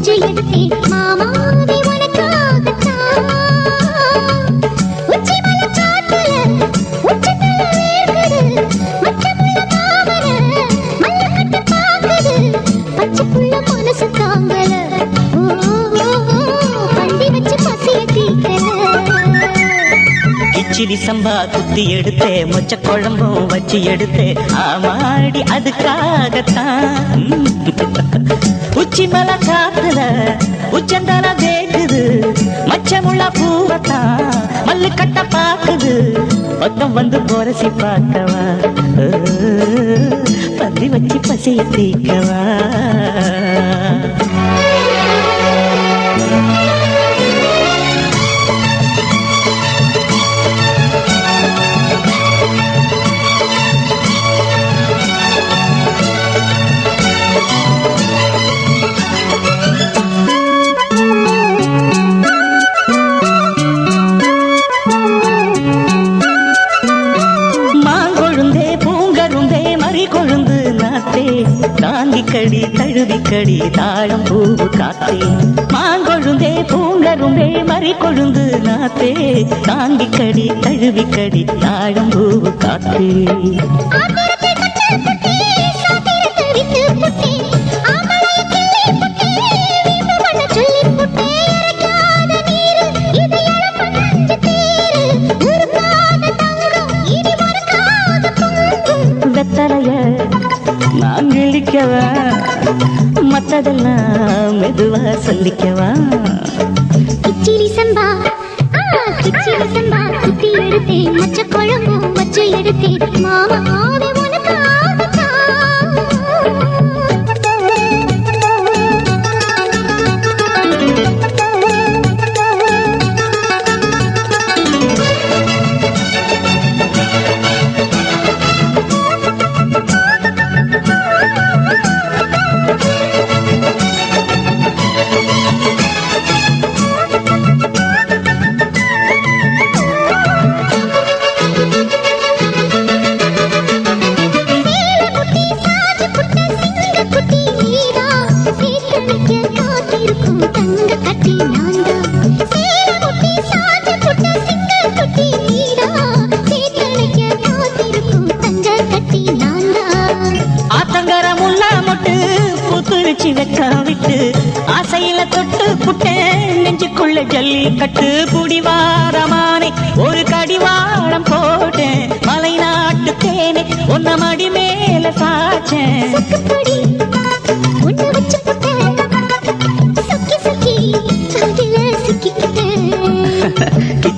வச்சு மாமாவே உனக்காகத்தான் உச்சி சம்பா குத்தி எடுத்தே மொச்ச குழம்பும் வச்சு எடுத்தே ஆமாடி அதுக்காகத்தான். உச்சி மலை காத்துல உச்சந்தல தேக்குது மச்சமுள்ள பூவத்தான் மல்லு கட்ட பாக்குது. பக்கம் வந்து போரசி பார்க்கவா? ஓ, பந்தி வச்சு பசியை தீக்கவா? தாங்கி கடி தழுவி கடி தாழம் பூவு காத்தே. மாங்கொழுந்தே பூங்கரும்பே மறி கொழுந்து நாத்தே. தாங்கி கடி தழுவி கடி தாழம் பூவு காத்தே. கிழிக்கவா மற்றதெல்லாம் மெதுவா சொல்லிக்கவா? கிச்சிலி சம்பா ஆ, சம்பா குத்தி எடுத்தேன். மச்ச குழம்பும் வச்சு எடுத்தேன். புத்துரிச்சி வெக்க விட்டு. ஆசையில தொட்டு புட்டேன் நெஞ்சுக்குள்ள ஜல்லி கட்டு புடிவாரமானே ஒரு கடிவாரம் போட்டேன் மலை நாட்டு தேனே. உன்ன மடி மேல சாச்சேன்.